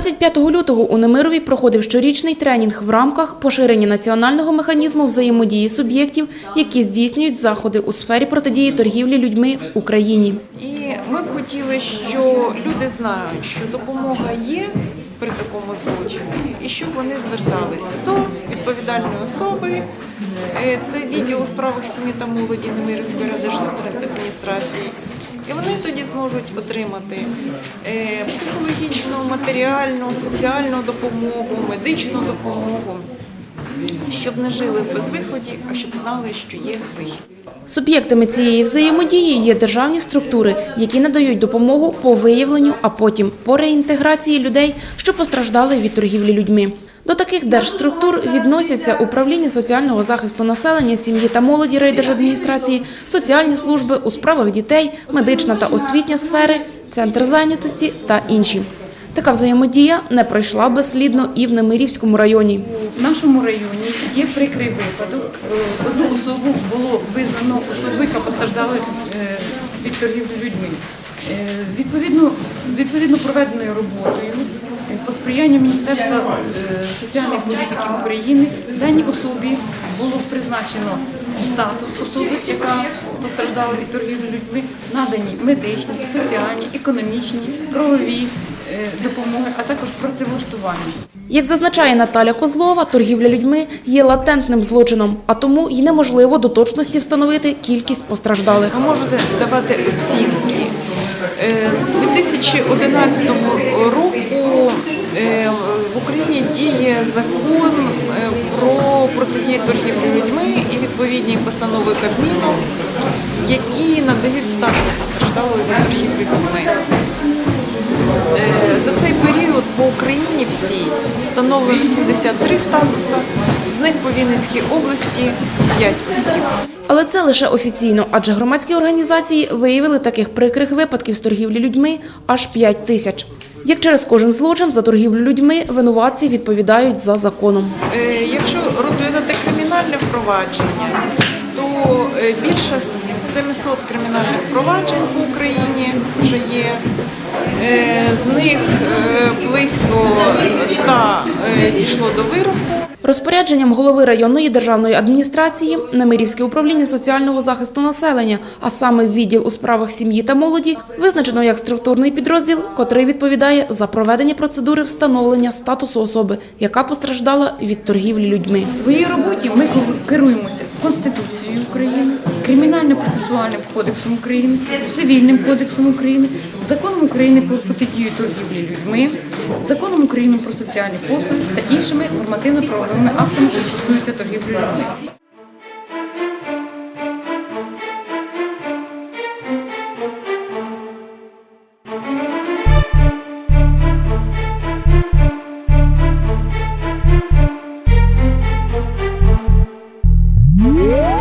25 лютого у Немирові проходив щорічний тренінг в рамках поширення національного механізму взаємодії суб'єктів, які здійснюють заходи у сфері протидії торгівлі людьми в Україні. І ми б хотіли, що люди знають, що допомога є при такому злочині, і щоб вони зверталися до відповідальної особи. Е, Це відділ у справах сім'ї та молоді Немирівської адміністрації. І вони тоді зможуть отримати е, психологічну, матеріальну, соціальну допомогу, медичну допомогу, щоб не жили в безвиході, а щоб знали, що є вихід. Суб'єктами цієї взаємодії є державні структури, які надають допомогу по виявленню, а потім по реінтеграції людей, що постраждали від торгівлі людьми. До таких держструктур відносяться управління соціального захисту населення, сім'ї та молоді райдержадміністрації, соціальні служби у справах дітей, медична та освітня сфери, центр зайнятості та інші. Така взаємодія не пройшла безслідно і в Немирівському районі. В нашому районі є прикрий випадок. Е, Одну особу було визнано особою, яка постраждала е, від торгівлі людьми. Е, Відповідно, відповідно проведеною роботою по Міністерства е, соціальної політики України даній особі було призначено статус особи, яка постраждала від торгівлі людьми, надані медичні, соціальні, економічні, правові е, допомоги, а також працевлаштування. Як зазначає Наталя Козлова, торгівля людьми є латентним злочином, а тому й неможливо до точності встановити кількість постраждалих. Ви можете давати оцінки. Е, З 2011 року діє закон е, про протидію торгівлі людьми і відповідні постанови Кабміну, які надають статус постраждалої від торгівлі людьми. Е, За цей період по Україні всій встановлено 73 статуса, з них по Вінницькій області 5 осіб. Але це лише офіційно, адже громадські організації виявили таких прикрих випадків з торгівлі людьми аж 5 тисяч. Як через кожен злочин за торгівлю людьми винуватці відповідають за законом. Е, Якщо розглядати кримінальне впровадження, то е, більше 700 кримінальних впроваджень по Україні вже є. Е, З них близько 100 е, дійшло до вироку. Розпорядженням голови районної державної адміністрації Немирівське управління соціального захисту населення, а саме відділ у справах сім'ї та молоді, визначено як структурний підрозділ, котрий відповідає за проведення процедури встановлення статусу особи, яка постраждала від торгівлі людьми. В роботі ми керуємося Конституцією України, Кримінально-процесуальним кодексом України, Цивільним кодексом України, Законом України про протидію торгівлі людьми, Законом України про соціальні послуги та іншими нормативно-правовими актами, що стосуються торгівлі людьми. Yeah.